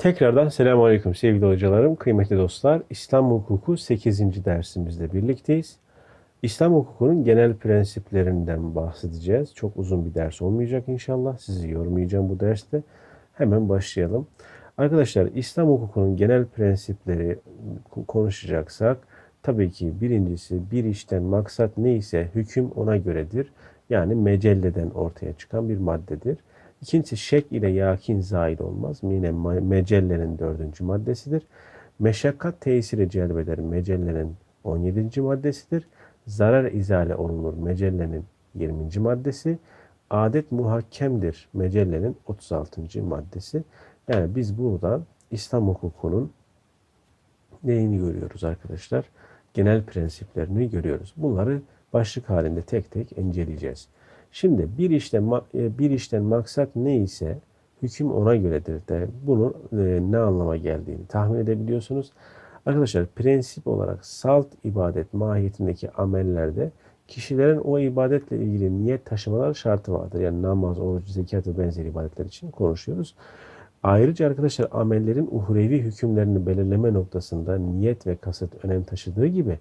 Tekrardan selamun aleyküm sevgili hocalarım, kıymetli dostlar. İslam hukuku 8. dersimizde birlikteyiz. İslam hukukunun genel prensiplerinden bahsedeceğiz. Çok uzun bir ders olmayacak inşallah. Sizi yormayacağım bu derste. Hemen başlayalım. Arkadaşlar İslam hukukunun genel prensipleri konuşacaksak tabii ki birincisi bir işten maksat neyse hüküm ona göredir. Yani mecelleden ortaya çıkan bir maddedir. İkincisi şek ile yakin zail olmaz. Yine mecellenin dördüncü maddesidir. Meşakkat tesiri celbeder. Mecellenin 17. maddesidir. Zarar izale olunur. Mecellenin 20. maddesi. Adet muhakkemdir. Mecellenin 36. maddesi. Yani biz buradan İslam hukukunun neyini görüyoruz arkadaşlar? Genel prensiplerini görüyoruz. Bunları başlık halinde tek tek inceleyeceğiz. Şimdi bir işten e, bir işten maksat ne ise hüküm ona göredir de bunun e, ne anlama geldiğini tahmin edebiliyorsunuz. Arkadaşlar prensip olarak salt ibadet mahiyetindeki amellerde kişilerin o ibadetle ilgili niyet taşımaları şartı vardır. Yani namaz, oruç, zekat ve benzeri ibadetler için konuşuyoruz. Ayrıca arkadaşlar amellerin uhrevi hükümlerini belirleme noktasında niyet ve kasıt önem taşıdığı gibi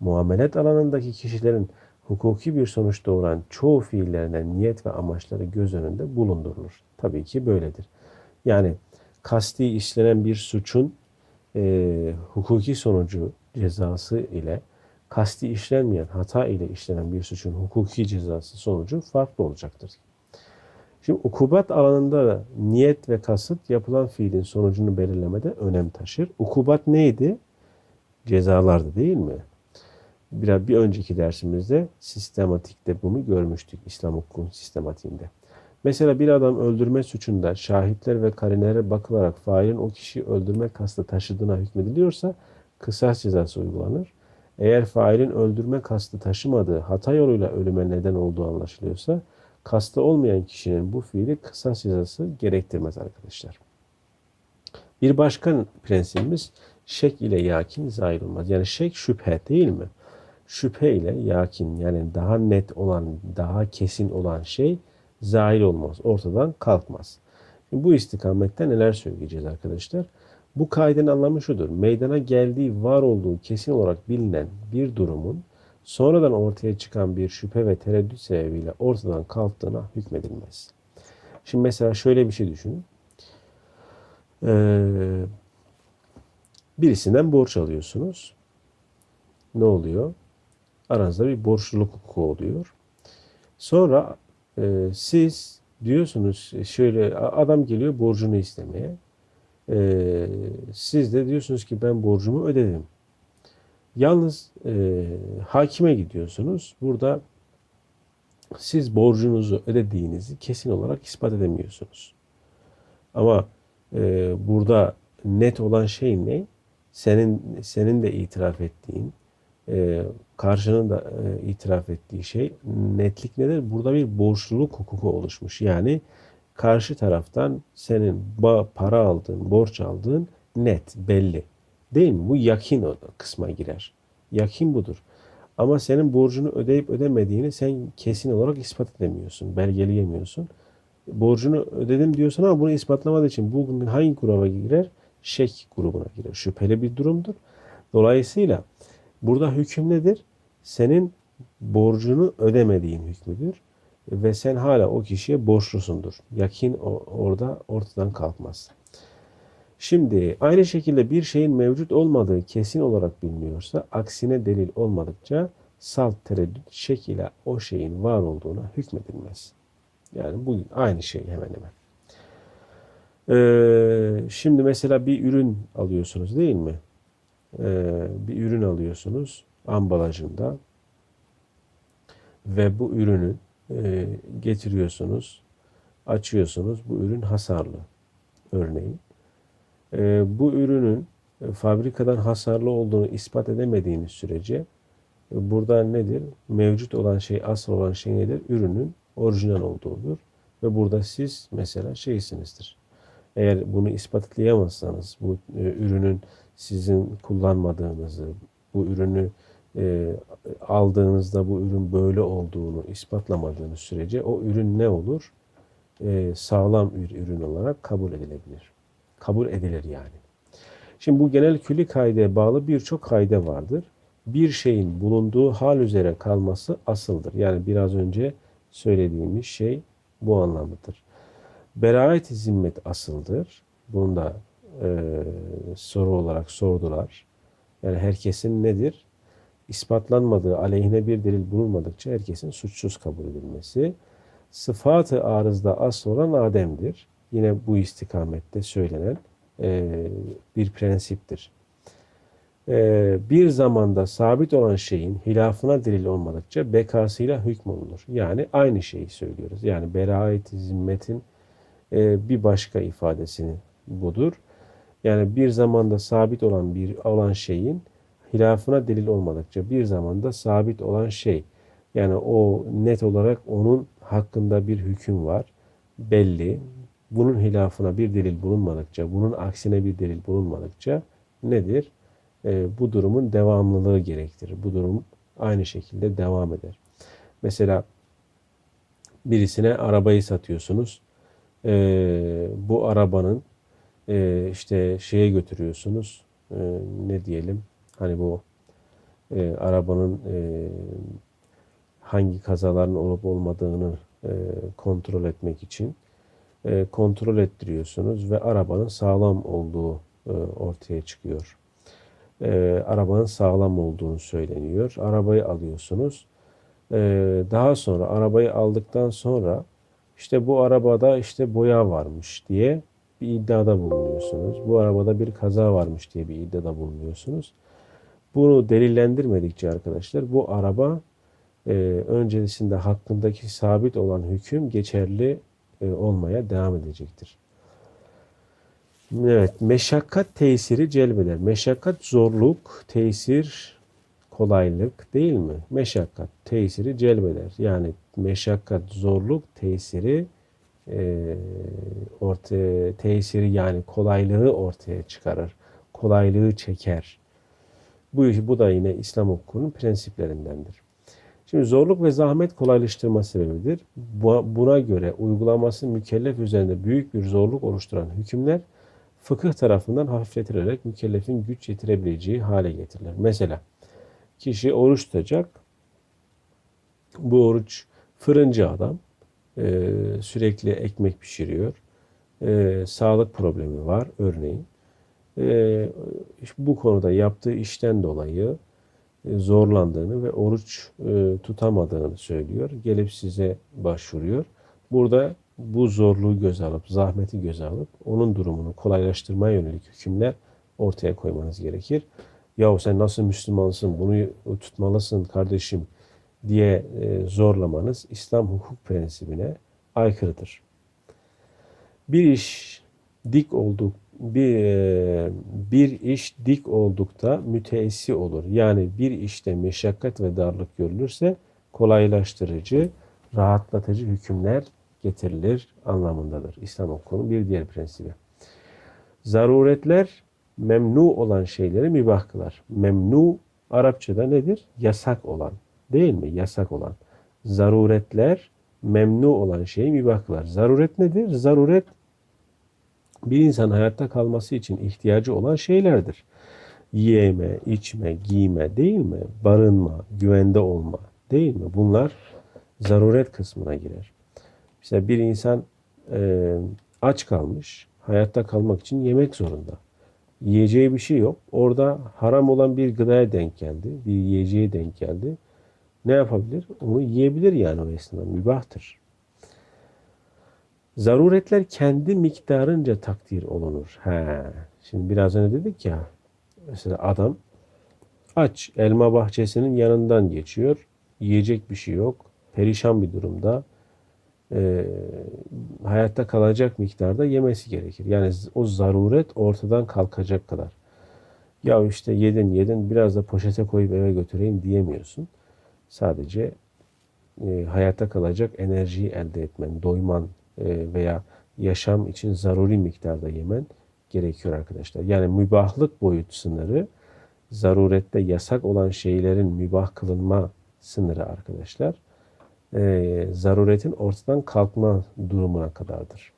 muamelet alanındaki kişilerin hukuki bir sonuç doğuran çoğu fiillerine niyet ve amaçları göz önünde bulundurulur. Tabii ki böyledir. Yani kasti işlenen bir suçun e, hukuki sonucu cezası ile kasti işlenmeyen hata ile işlenen bir suçun hukuki cezası sonucu farklı olacaktır. Şimdi ukubat alanında da niyet ve kasıt yapılan fiilin sonucunu belirlemede önem taşır. Ukubat neydi? Cezalardı değil mi? Bir, bir önceki dersimizde sistematikte bunu görmüştük İslam hukukunun sistematiğinde. Mesela bir adam öldürme suçunda şahitler ve karinelere bakılarak failin o kişiyi öldürme kastı taşıdığına hükmediliyorsa kısas cezası uygulanır. Eğer failin öldürme kastı taşımadığı hata yoluyla ölüme neden olduğu anlaşılıyorsa kastı olmayan kişinin bu fiili kısas cezası gerektirmez arkadaşlar. Bir başka prensibimiz şek ile yakin zahir olmaz. Yani şek şüphe değil mi? Şüphe ile yakin yani daha net olan, daha kesin olan şey zahir olmaz, ortadan kalkmaz. Şimdi bu istikamette neler söyleyeceğiz arkadaşlar? Bu kaidenin anlamı şudur. Meydana geldiği, var olduğu kesin olarak bilinen bir durumun sonradan ortaya çıkan bir şüphe ve tereddüt sebebiyle ortadan kalktığına hükmedilmez. Şimdi mesela şöyle bir şey düşünün. Ee, birisinden borç alıyorsunuz. Ne oluyor? Aranızda bir borçluluk hukuku oluyor. Sonra e, siz diyorsunuz e, şöyle adam geliyor borcunu istemeye. E, siz de diyorsunuz ki ben borcumu ödedim. Yalnız e, hakime gidiyorsunuz. Burada siz borcunuzu ödediğinizi kesin olarak ispat edemiyorsunuz. Ama e, burada net olan şey ne? Senin senin de itiraf ettiğin e, karşının da e, itiraf ettiği şey netlik nedir? Burada bir borçluluk hukuku oluşmuş. Yani karşı taraftan senin para aldığın, borç aldığın net, belli. Değil mi? Bu yakin kısma girer. Yakin budur. Ama senin borcunu ödeyip ödemediğini sen kesin olarak ispat edemiyorsun, belgeleyemiyorsun. Borcunu ödedim diyorsun ama bunu ispatlamadığı için bu hangi gruba girer? Şek grubuna girer. Şüpheli bir durumdur. Dolayısıyla Burada hüküm nedir? Senin borcunu ödemediğin hükmüdür. Ve sen hala o kişiye borçlusundur. Yakin orada ortadan kalkmaz. Şimdi aynı şekilde bir şeyin mevcut olmadığı kesin olarak biliniyorsa aksine delil olmadıkça salt tereddüt şekilde o şeyin var olduğuna hükmedilmez. Yani bu aynı şey hemen hemen. Ee, şimdi mesela bir ürün alıyorsunuz değil mi? E, bir ürün alıyorsunuz ambalajında ve bu ürünü e, getiriyorsunuz, açıyorsunuz. Bu ürün hasarlı örneğin. E, bu ürünün e, fabrikadan hasarlı olduğunu ispat edemediğiniz sürece e, burada nedir? Mevcut olan şey, asıl olan şey nedir? Ürünün orijinal olduğudur. Ve burada siz mesela şeysinizdir. Eğer bunu ispatlayamazsanız, bu ürünün sizin kullanmadığınızı, bu ürünü e, aldığınızda bu ürün böyle olduğunu ispatlamadığınız sürece o ürün ne olur? E, sağlam bir ürün olarak kabul edilebilir. kabul edilir yani. Şimdi bu genel külli kaideye bağlı birçok kaide vardır. Bir şeyin bulunduğu hal üzere kalması asıldır. Yani biraz önce söylediğimiz şey bu anlamdadır. Beraat-i zimmet asıldır. Bunu da e, soru olarak sordular. Yani herkesin nedir? İspatlanmadığı, aleyhine bir delil bulunmadıkça herkesin suçsuz kabul edilmesi. Sıfatı arızda asıl olan Adem'dir. Yine bu istikamette söylenen e, bir prensiptir. E, bir zamanda sabit olan şeyin hilafına delil olmadıkça bekasıyla hükmolunur. Yani aynı şeyi söylüyoruz. Yani beraat-i zimmetin e, bir başka ifadesini budur. Yani bir zamanda sabit olan bir olan şeyin hilafına delil olmadıkça bir zamanda sabit olan şey yani o net olarak onun hakkında bir hüküm var belli bunun hilafına bir delil bulunmadıkça bunun aksine bir delil bulunmadıkça nedir? E, bu durumun devamlılığı gerektirir. Bu durum aynı şekilde devam eder. Mesela birisine arabayı satıyorsunuz. E, bu arabanın e, işte şeye götürüyorsunuz. E, ne diyelim? Hani bu e, arabanın e, hangi kazaların olup olmadığını e, kontrol etmek için e, kontrol ettiriyorsunuz ve arabanın sağlam olduğu e, ortaya çıkıyor. E, arabanın sağlam olduğunu söyleniyor. Arabayı alıyorsunuz. E, daha sonra arabayı aldıktan sonra işte bu arabada işte boya varmış diye bir iddiada bulunuyorsunuz. Bu arabada bir kaza varmış diye bir iddiada bulunuyorsunuz. Bunu delillendirmedikçe arkadaşlar bu araba e, öncesinde hakkındaki sabit olan hüküm geçerli e, olmaya devam edecektir. Evet, meşakkat tesiri celbeder. Meşakkat zorluk, tesir kolaylık değil mi? Meşakkat tesiri celbeder. Yani meşakkat zorluk tesiri e, ortaya tesiri yani kolaylığı ortaya çıkarır. Kolaylığı çeker. Bu bu da yine İslam hukukunun prensiplerindendir. Şimdi zorluk ve zahmet kolaylaştırma sebebidir. Buna göre uygulaması mükellef üzerinde büyük bir zorluk oluşturan hükümler fıkıh tarafından hafifletilerek mükellefin güç yetirebileceği hale getirilir. Mesela kişi oruç tutacak. Bu oruç fırıncı adam e, sürekli ekmek pişiriyor. E, sağlık problemi var örneğin. E, bu konuda yaptığı işten dolayı e, zorlandığını ve oruç e, tutamadığını söylüyor. Gelip size başvuruyor. Burada bu zorluğu göze alıp, zahmeti göze alıp onun durumunu kolaylaştırmaya yönelik hükümler ortaya koymanız gerekir. Yahu sen nasıl Müslümansın, bunu tutmalısın kardeşim diye e, zorlamanız İslam hukuk prensibine aykırıdır. Bir iş dik olduk bir e, bir iş dik oldukta müteessi olur. Yani bir işte meşakkat ve darlık görülürse kolaylaştırıcı, rahatlatıcı hükümler getirilir anlamındadır. İslam hukukunun bir diğer prensibi. Zaruretler memnu olan şeyleri mübah kılar. Memnu Arapçada nedir? Yasak olan. Değil mi? Yasak olan. Zaruretler memnu olan şeyi mübah kılar. Zaruret nedir? Zaruret bir insan hayatta kalması için ihtiyacı olan şeylerdir. Yeme, içme, giyme değil mi? Barınma, güvende olma değil mi? Bunlar zaruret kısmına girer. Mesela bir insan e, aç kalmış, hayatta kalmak için yemek zorunda. Yiyeceği bir şey yok. Orada haram olan bir gıdaya denk geldi, bir yiyeceğe denk geldi. Ne yapabilir? Onu yiyebilir yani o esnada. Mübahtır. Zaruretler kendi miktarınca takdir olunur. He. Şimdi biraz önce dedik ya. Mesela adam aç elma bahçesinin yanından geçiyor. Yiyecek bir şey yok. Perişan bir durumda. E, hayatta kalacak miktarda yemesi gerekir. Yani o zaruret ortadan kalkacak kadar. Ya işte yedin yedin biraz da poşete koyup eve götüreyim diyemiyorsun. Sadece e, hayatta kalacak enerjiyi elde etmen, doyman e, veya yaşam için zaruri miktarda yemen gerekiyor arkadaşlar. Yani mübahlık boyut sınırı zarurette yasak olan şeylerin mübah kılınma sınırı arkadaşlar. Ee, zaruretin ortadan kalkma durumuna kadardır.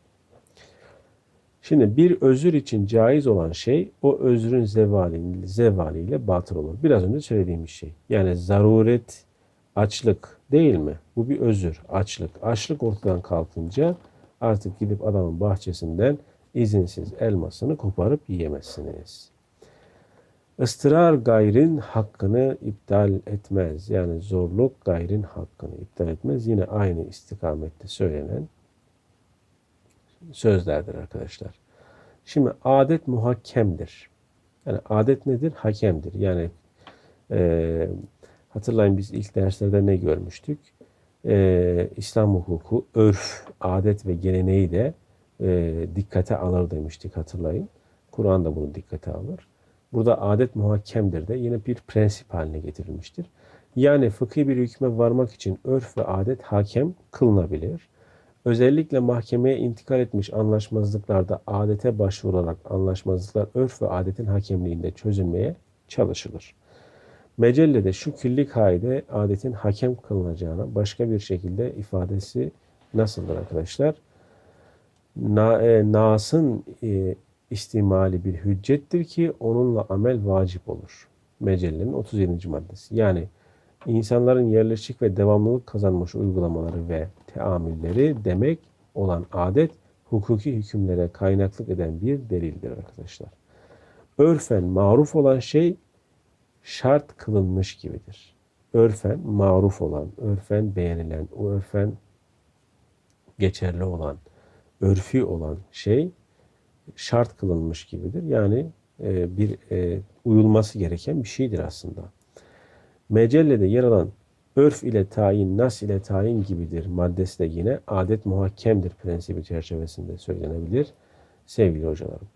Şimdi bir özür için caiz olan şey o özrün zevali, zevaliyle batıl olur. Biraz önce söylediğimiz şey. Yani zaruret, açlık değil mi? Bu bir özür, açlık. Açlık ortadan kalkınca artık gidip adamın bahçesinden izinsiz elmasını koparıp yiyemezsiniz. Istırar gayrin hakkını iptal etmez. Yani zorluk gayrin hakkını iptal etmez. Yine aynı istikamette söylenen sözlerdir arkadaşlar. Şimdi adet muhakkemdir. Yani adet nedir? Hakemdir. Yani e, hatırlayın biz ilk derslerde ne görmüştük? E, İslam hukuku, örf, adet ve geleneği de e, dikkate alır demiştik hatırlayın. Kur'an da bunu dikkate alır. Burada adet muhakkemdir de yine bir prensip haline getirilmiştir. Yani fıkhi bir hükme varmak için örf ve adet hakem kılınabilir. Özellikle mahkemeye intikal etmiş anlaşmazlıklarda adete başvurularak anlaşmazlıklar örf ve adetin hakemliğinde çözülmeye çalışılır. Mecellede şu külli kaide adetin hakem kılınacağına başka bir şekilde ifadesi nasıldır arkadaşlar? Na, e, nas'ın e, istimali bir hüccettir ki onunla amel vacip olur. Mecellenin 37. maddesi. Yani insanların yerleşik ve devamlılık kazanmış uygulamaları ve teamülleri demek olan adet hukuki hükümlere kaynaklık eden bir delildir arkadaşlar. Örfen maruf olan şey şart kılınmış gibidir. Örfen maruf olan, örfen beğenilen, o örfen geçerli olan, örfi olan şey şart kılınmış gibidir. Yani e, bir e, uyulması gereken bir şeydir aslında. Mecellede yer alan örf ile tayin, nas ile tayin gibidir maddesi de yine adet muhakkemdir prensibi çerçevesinde söylenebilir sevgili hocalarım.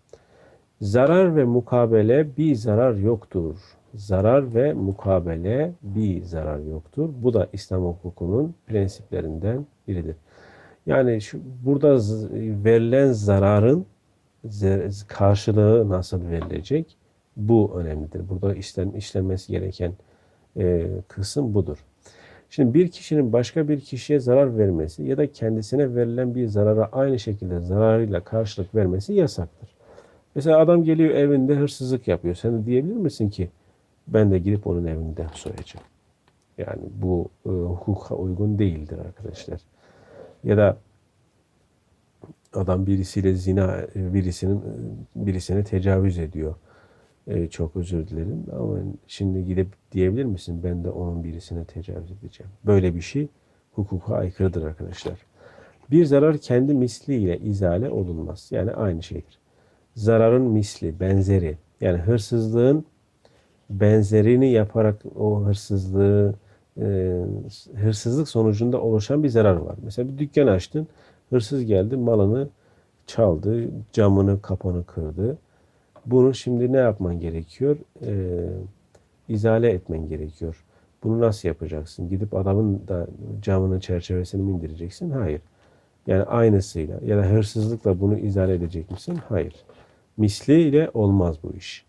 Zarar ve mukabele bir zarar yoktur. Zarar ve mukabele bir zarar yoktur. Bu da İslam hukukunun prensiplerinden biridir. Yani şu burada verilen zararın karşılığı nasıl verilecek? Bu önemlidir. Burada işlen, işlenmesi gereken e, kısım budur. Şimdi bir kişinin başka bir kişiye zarar vermesi ya da kendisine verilen bir zarara aynı şekilde zararıyla karşılık vermesi yasaktır. Mesela adam geliyor evinde hırsızlık yapıyor. Sen de diyebilir misin ki ben de gidip onun evinden soyacağım. Yani bu e, hukuka uygun değildir arkadaşlar. Ya da adam birisiyle zina birisinin birisine tecavüz ediyor. E, çok özür dilerim ama şimdi gidip diyebilir misin ben de onun birisine tecavüz edeceğim. Böyle bir şey hukuka aykırıdır arkadaşlar. Bir zarar kendi misliyle izale olunmaz. Yani aynı şeydir. Zararın misli, benzeri. Yani hırsızlığın benzerini yaparak o hırsızlığı e, hırsızlık sonucunda oluşan bir zarar var. Mesela bir dükkan açtın, hırsız geldi, malını çaldı, camını, kapanı kırdı. Bunu şimdi ne yapman gerekiyor? Ee, izale etmen gerekiyor. Bunu nasıl yapacaksın? Gidip adamın da camının çerçevesini mi indireceksin? Hayır. Yani aynısıyla ya da hırsızlıkla bunu izale edecek misin? Hayır. Misliyle olmaz bu iş.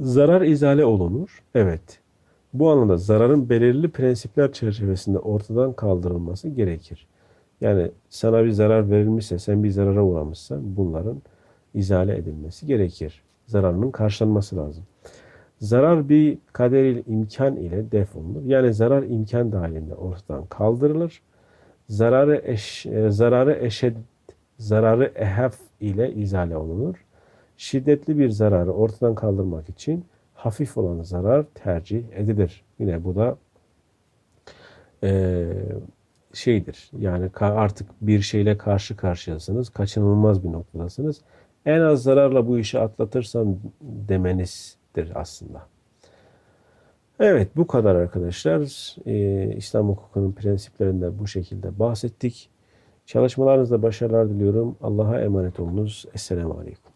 Zarar izale olunur. Evet. Bu anlamda zararın belirli prensipler çerçevesinde ortadan kaldırılması gerekir. Yani sana bir zarar verilmişse, sen bir zarara uğramışsan bunların izale edilmesi gerekir. Zararının karşılanması lazım. Zarar bir kaderil imkan ile def olunur. Yani zarar imkan dahilinde ortadan kaldırılır. Zararı eş, e, zararı eşed, zararı ehef ile izale olunur. Şiddetli bir zararı ortadan kaldırmak için hafif olan zarar tercih edilir. Yine bu da e, şeydir. Yani artık bir şeyle karşı karşıyasınız. Kaçınılmaz bir noktadasınız. En az zararla bu işi atlatırsam demenizdir aslında. Evet bu kadar arkadaşlar. Ee, İslam hukukunun prensiplerinde bu şekilde bahsettik. Çalışmalarınızda başarılar diliyorum. Allah'a emanet olunuz. Esselamu Aleyküm.